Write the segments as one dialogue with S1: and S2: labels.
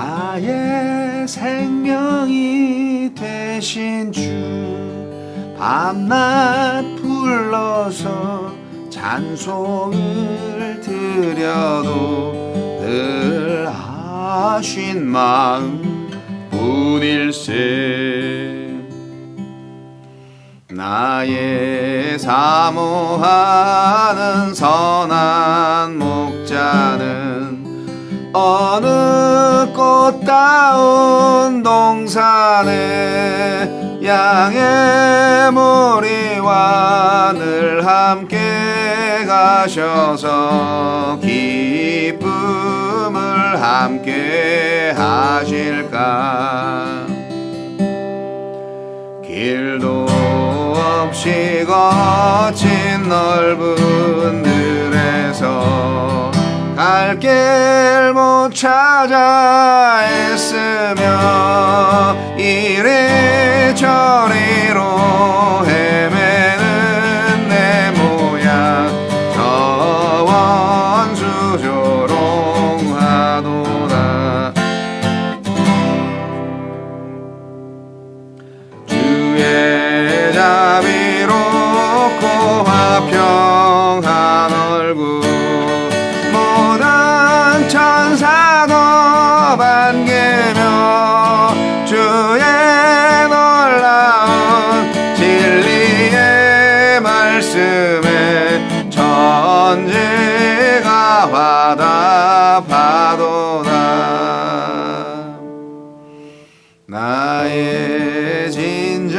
S1: 나의 생명이 되신 주 밤낮 불러서 찬송을 드려도 늘 하신 마음 뿐일세. 나의 사모하는 선한 목자는 어느 꽃다운 동산에 양의 머리와 늘 함께 가셔서 기쁨을 함께 하실까? 길도 없이 거친 넓은 갈 길 못 찾아 애쓰며 이리저리로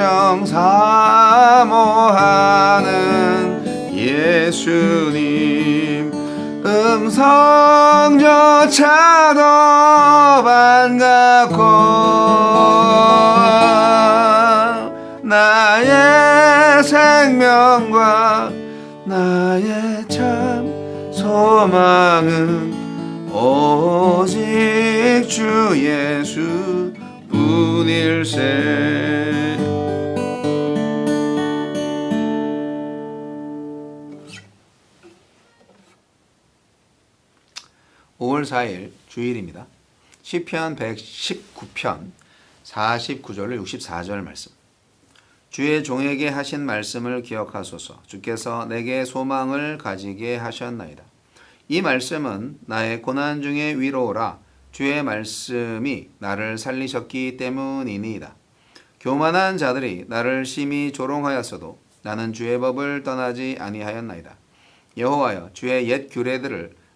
S1: 진정 사모하는 예수님 음성조차도 반갑고 나의 생명과 나의 참 소망은 오직 주 예수 뿐일세 4일 주일입니다. 시편 119편 49절로 64절 말씀. 주의 종에게 하신 말씀을 기억하소서. 주께서 내게 소망을 가지게 하셨나이다. 이 말씀은 나의 고난 중에 위로오라. 주의 말씀이 나를 살리셨기 때문이니이다. 교만한 자들이 나를 심히 조롱하였어도 나는 주의 법을 떠나지 아니하였나이다. 여호와여 주의 옛 규례들을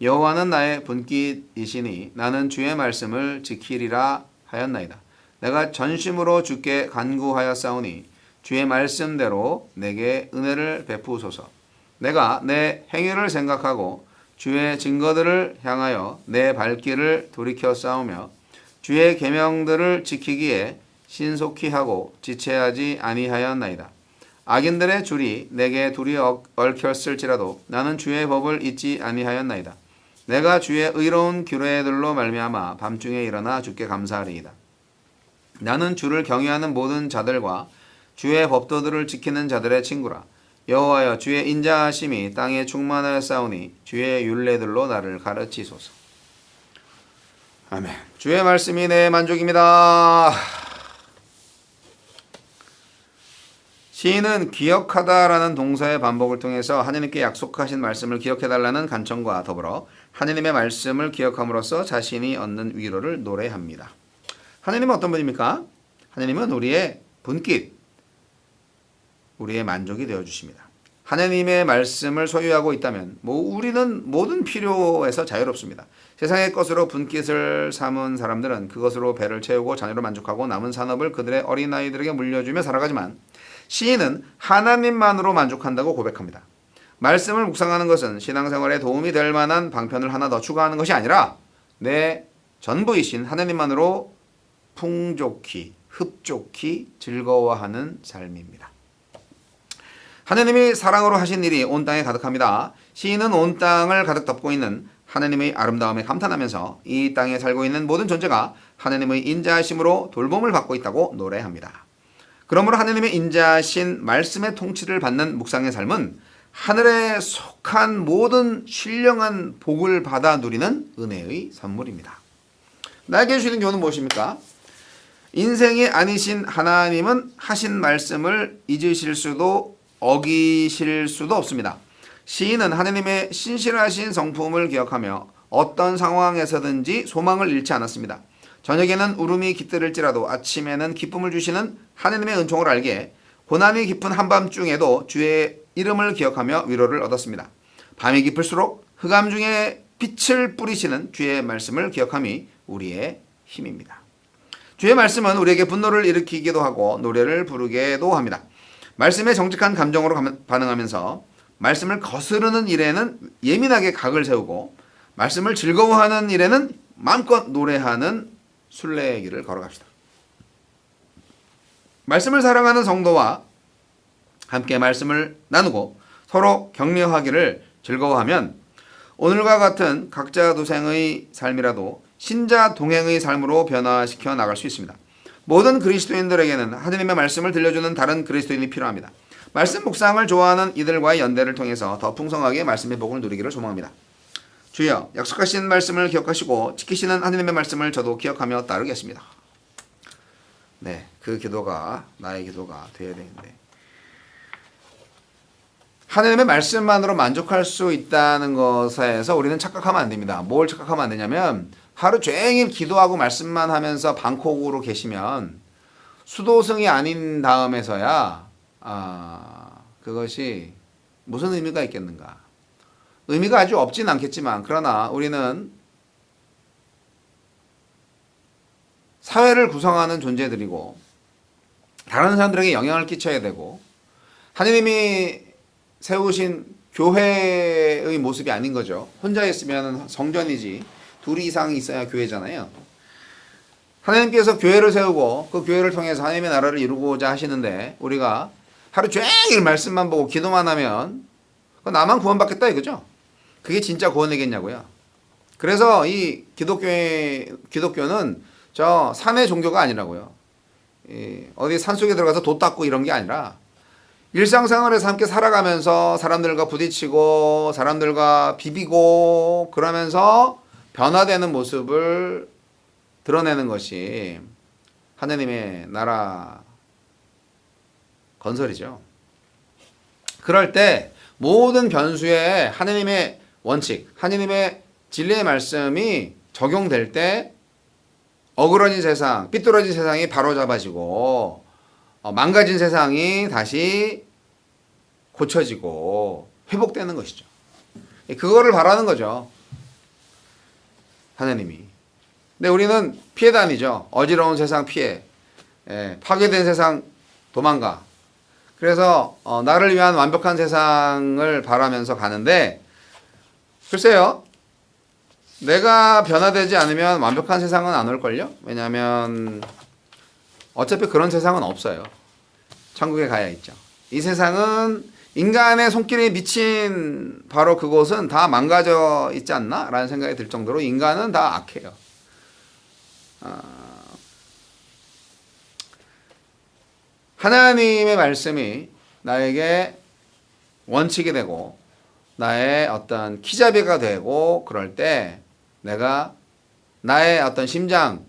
S1: 여호와는 나의 분깃이시니 나는 주의 말씀을 지키리라 하였나이다. 내가 전심으로 주께 간구하였사오니 주의 말씀대로 내게 은혜를 베푸소서. 내가 내 행위를 생각하고 주의 증거들을 향하여 내 발길을 돌이켜 싸우며 주의 계명들을 지키기에 신속히 하고 지체하지 아니하였나이다. 악인들의 줄이 내게 둘이 얽혔을지라도 나는 주의 법을 잊지 아니하였나이다. 내가 주의 의로운 규례들로 말미암아 밤중에 일어나 주께 감사하리이다. 나는 주를 경외하는 모든 자들과 주의 법도들을 지키는 자들의 친구라. 여호와여 주의 인자하심이 땅에 충만하였사오니 주의 율례들로 나를 가르치소서. 아멘. 주의 말씀이 내 만족입니다. 시인은 기억하다라는 동사의 반복을 통해서 하나님께 약속하신 말씀을 기억해달라는 간청과 더불어 하나님의 말씀을 기억함으로써 자신이 얻는 위로를 노래합니다. 하나님은 어떤 분입니까? 하나님은 우리의 분깃, 우리의 만족이 되어 주십니다. 하나님의 말씀을 소유하고 있다면 뭐 우리는 모든 필요에서 자유롭습니다. 세상의 것으로 분깃을 삼은 사람들은 그것으로 배를 채우고 자녀로 만족하고 남은 산업을 그들의 어린아이들에게 물려주며 살아가지만 시인은 하나님만으로 만족한다고 고백합니다. 말씀을 묵상하는 것은 신앙생활에 도움이 될 만한 방편을 하나 더 추가하는 것이 아니라 내 전부이신 하나님만으로 풍족히 흡족히 즐거워하는 삶입니다. 하느님이 사랑으로 하신 일이 온 땅에 가득합니다. 시인은 온 땅을 가득 덮고 있는 하느님의 아름다움에 감탄하면서 이 땅에 살고 있는 모든 존재가 하느님의 인자하심으로 돌봄을 받고 있다고 노래합니다. 그러므로 하느님의 인자하신 말씀의 통치를 받는 묵상의 삶은 하늘에 속한 모든 신령한 복을 받아 누리는 은혜의 선물입니다. 나에게 주시는 교훈은 무엇입니까? 인생이 아니신 하나님은 하신 말씀을 잊으실 수도 어기실 수도 없습니다. 시인은 하느님의 신실하신 성품을 기억하며 어떤 상황에서든지 소망을 잃지 않았습니다. 저녁에는 울음이 깃들을지라도 아침에는 기쁨을 주시는 하느님의 은총을 알기에 고난이 깊은 한밤중에도 주의 이름을 기억하며 위로를 얻었습니다. 밤이 깊을수록 흑암 중에 빛을 뿌리시는 주의 말씀을 기억함이 우리의 힘입니다. 주의 말씀은 우리에게 분노를 일으키기도 하고 노래를 부르게도 합니다. 말씀에 정직한 감정으로 감- 반응하면서 말씀을 거스르는 일에는 예민하게 각을 세우고 말씀을 즐거워하는 일에는 마음껏 노래하는 순례의 길을 걸어갑시다. 말씀을 사랑하는 성도와 함께 말씀을 나누고 서로 격려하기를 즐거워하면 오늘과 같은 각자 도생의 삶이라도 신자 동행의 삶으로 변화시켜 나갈 수 있습니다. 모든 그리스도인들에게는 하느님의 말씀을 들려주는 다른 그리스도인이 필요합니다. 말씀 묵상을 좋아하는 이들과의 연대를 통해서 더 풍성하게 말씀의 복을 누리기를 소망합니다. 주여 약속하신 말씀을 기억하시고 지키시는 하느님의 말씀을 저도 기억하며 따르겠습니다. 네, 그 기도가 나의 기도가 되어야 되는데 하느님의 말씀만으로 만족할 수 있다는 것에서 우리는 착각하면 안 됩니다. 뭘 착각하면 안 되냐면 하루 종일 기도하고 말씀만 하면서 방콕으로 계시면 수도승이 아닌 다음에서야 아 그것이 무슨 의미가 있겠는가? 의미가 아주 없진 않겠지만 그러나 우리는 사회를 구성하는 존재들이고 다른 사람들에게 영향을 끼쳐야 되고 하느님이 세우신 교회의 모습이 아닌 거죠. 혼자 있으면 성전이지 둘이 이상 있어야 교회잖아요. 하나님께서 교회를 세우고 그 교회를 통해서 하나님의 나라를 이루고자 하시는데 우리가 하루 종일 말씀만 보고 기도만 하면 그 나만 구원받겠다 이거죠. 그게 진짜 구원이겠냐고요. 그래서 이 기독교의 기독교는 저 산의 종교가 아니라고요. 이 어디 산 속에 들어가서 돛 닦고 이런 게 아니라 일상생활에서 함께 살아가면서 사람들과 부딪히고 사람들과 비비고 그러면서 변화되는 모습을 드러내는 것이 하느님의 나라 건설이죠. 그럴 때 모든 변수에 하느님의 원칙, 하느님의 진리의 말씀이 적용될 때 어그러진 세상, 삐뚤어진 세상이 바로잡아지고 어, 망가진 세상이 다시 고쳐지고 회복되는 것이죠. 그거를 바라는 거죠. 하나님이. 근데 우리는 피해 다니죠. 어지러운 세상 피해. 예, 파괴된 세상 도망가. 그래서 어, 나를 위한 완벽한 세상을 바라면서 가는데 글쎄요. 내가 변화되지 않으면 완벽한 세상은 안 올걸요? 왜냐하면 어차피 그런 세상은 없어요. 천국에 가야 있죠. 이 세상은 인간의 손길이 미친 바로 그곳은 다 망가져 있지 않나? 라는 생각이 들 정도로 인간은 다 악해요. 아, 하나님의 말씀이 나에게 원칙이 되고 나의 어떤 키자비가 되고 그럴 때 내가 나의 어떤 심장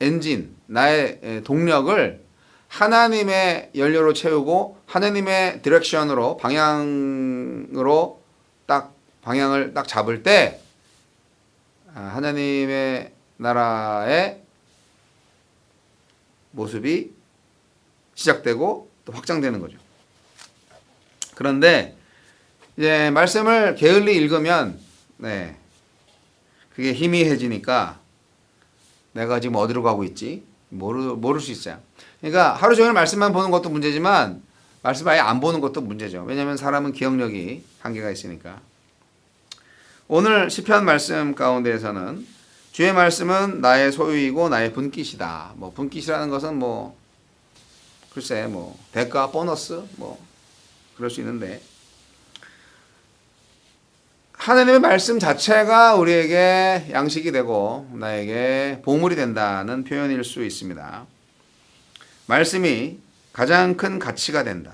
S1: 엔진 나의 동력을 하나님의 연료로 채우고 하나님의 디렉션으로 방향으로 딱 방향을 딱 잡을 때 아, 하나님의 나라의 모습이 시작되고 또 확장되는 거죠. 그런데 이제 말씀을 게을리 읽으면 네 그게 희미해지니까 내가 지금 어디로 가고 있지 모르 모를 수 있어요. 그러니까 하루 종일 말씀만 보는 것도 문제지만 말씀 아예 안 보는 것도 문제죠. 왜냐하면 사람은 기억력이 한계가 있으니까. 오늘 시편 말씀 가운데에서는 주의 말씀은 나의 소유이고 나의 분깃이다. 뭐 분깃이라는 것은 뭐 글쎄 뭐 대가 보너스 뭐 그럴 수 있는데 하나님의 말씀 자체가 우리에게 양식이 되고 나에게 보물이 된다는 표현일 수 있습니다. 말씀이 가장 큰 가치가 된다.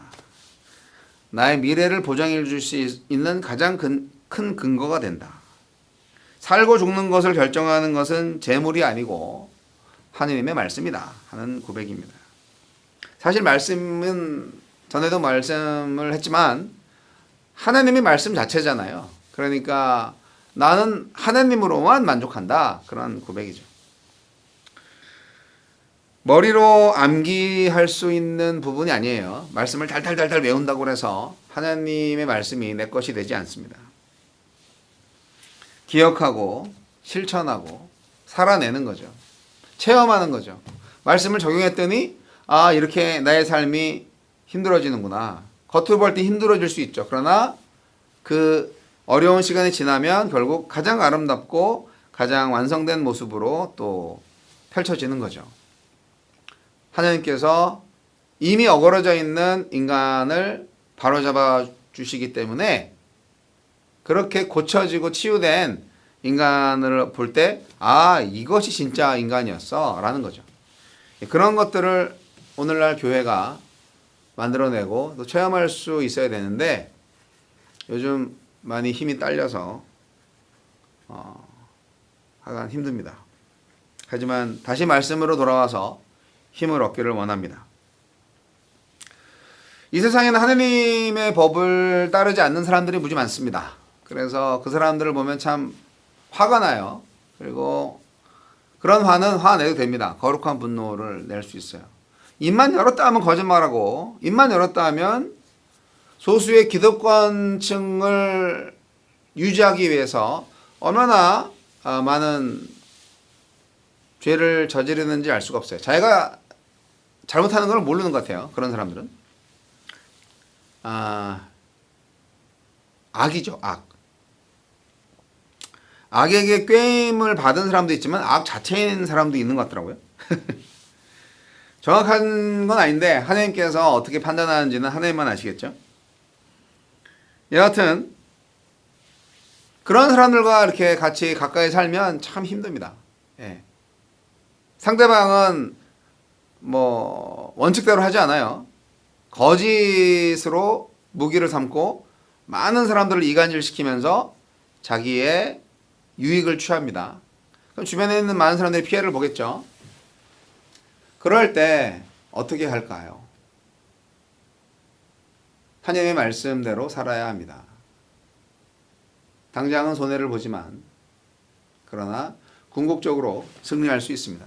S1: 나의 미래를 보장해 줄 수 있는 가장 큰, 큰 근거가 된다. 살고 죽는 것을 결정하는 것은 재물이 아니고 하느님의 말씀이다 하는 고백입니다. 사실 말씀은 전에도 말씀을 했지만 하나님의 말씀 자체잖아요. 그러니까 나는 하나님으로만 만족한다 그런 고백이죠. 머리로 암기할 수 있는 부분이 아니에요. 말씀을 달달달달 외운다고 해서 하나님의 말씀이 내 것이 되지 않습니다. 기억하고 실천하고 살아내는 거죠. 체험하는 거죠. 말씀을 적용했더니 아 이렇게 나의 삶이 힘들어지는구나. 겉으로 볼 때 힘들어질 수 있죠. 그러나 그 어려운 시간이 지나면 결국 가장 아름답고 가장 완성된 모습으로 또 펼쳐지는 거죠. 하나님께서 이미 어그러져 있는 인간을 바로잡아 주시기 때문에 그렇게 고쳐지고 치유된 인간을 볼 때, 아, 이것이 진짜 인간이었어. 라는 거죠. 그런 것들을 오늘날 교회가 만들어내고 또 체험할 수 있어야 되는데, 요즘 많이 힘이 딸려서, 어, 하간 힘듭니다. 하지만 다시 말씀으로 돌아와서 힘을 얻기를 원합니다. 이 세상에는 하느님의 법을 따르지 않는 사람들이 무지 많습니다. 그래서 그 사람들을 보면 참 화가 나요. 그리고 그런 화는 화내도 됩니다. 거룩한 분노를 낼 수 있어요. 입만 열었다 하면 거짓말하고, 입만 열었다 하면 소수의 기득권층을 유지하기 위해서 얼마나 아, 많은 죄를 저지르는지 알 수가 없어요. 자기가 잘못하는 걸 모르는 것 같아요. 그런 사람들은. 아, 악이죠, 악. 악에게 꾀임을 받은 사람도 있지만 악 자체인 사람도 있는 것 같더라고요. 정확한 건 아닌데 하나님께서 어떻게 판단하는지는 하나님만 아시겠죠. 여하튼 그런 사람들과 이렇게 같이 가까이 살면 참 힘듭니다. 예. 상대방은 뭐 원칙대로 하지 않아요. 거짓으로 무기를 삼고 많은 사람들을 이간질시키면서 자기의 유익을 취합니다. 그럼 주변에 있는 많은 사람들이 피해를 보겠죠. 그럴 때 어떻게 할까요? 하나님의 말씀대로 살아야 합니다. 당장은 손해를 보지만 그러나 궁극적으로 승리할 수 있습니다.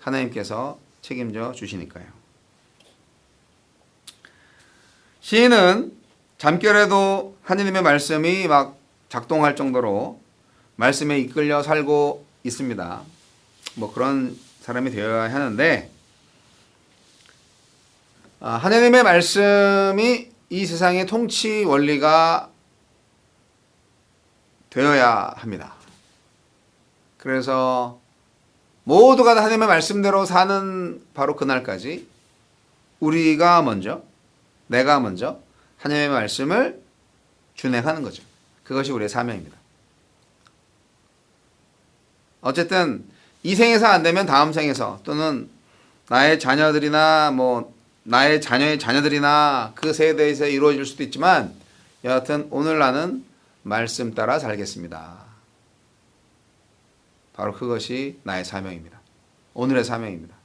S1: 하나님께서 책임져 주시니까요. 시인은 잠결에도 하느님의 말씀이 막 작동할 정도로 말씀에 이끌려 살고 있습니다. 뭐 그런 사람이 되어야 하는데 아, 하나님의 말씀이 이 세상의 통치 원리가 되어야 합니다. 그래서 모두가 다 하나님의 말씀대로 사는 바로 그날까지 우리가 먼저 내가 먼저 하나님의 말씀을 준행하는 거죠. 그것이 우리의 사명입니다. 어쨌든 이 생에서 안 되면 다음 생에서 또는 나의 자녀들이나 뭐 나의 자녀의 자녀들이나 그 세대에서 이루어질 수도 있지만 여하튼 오늘 나는 말씀 따라 살겠습니다. 바로 그것이 나의 사명입니다. 오늘의 사명입니다.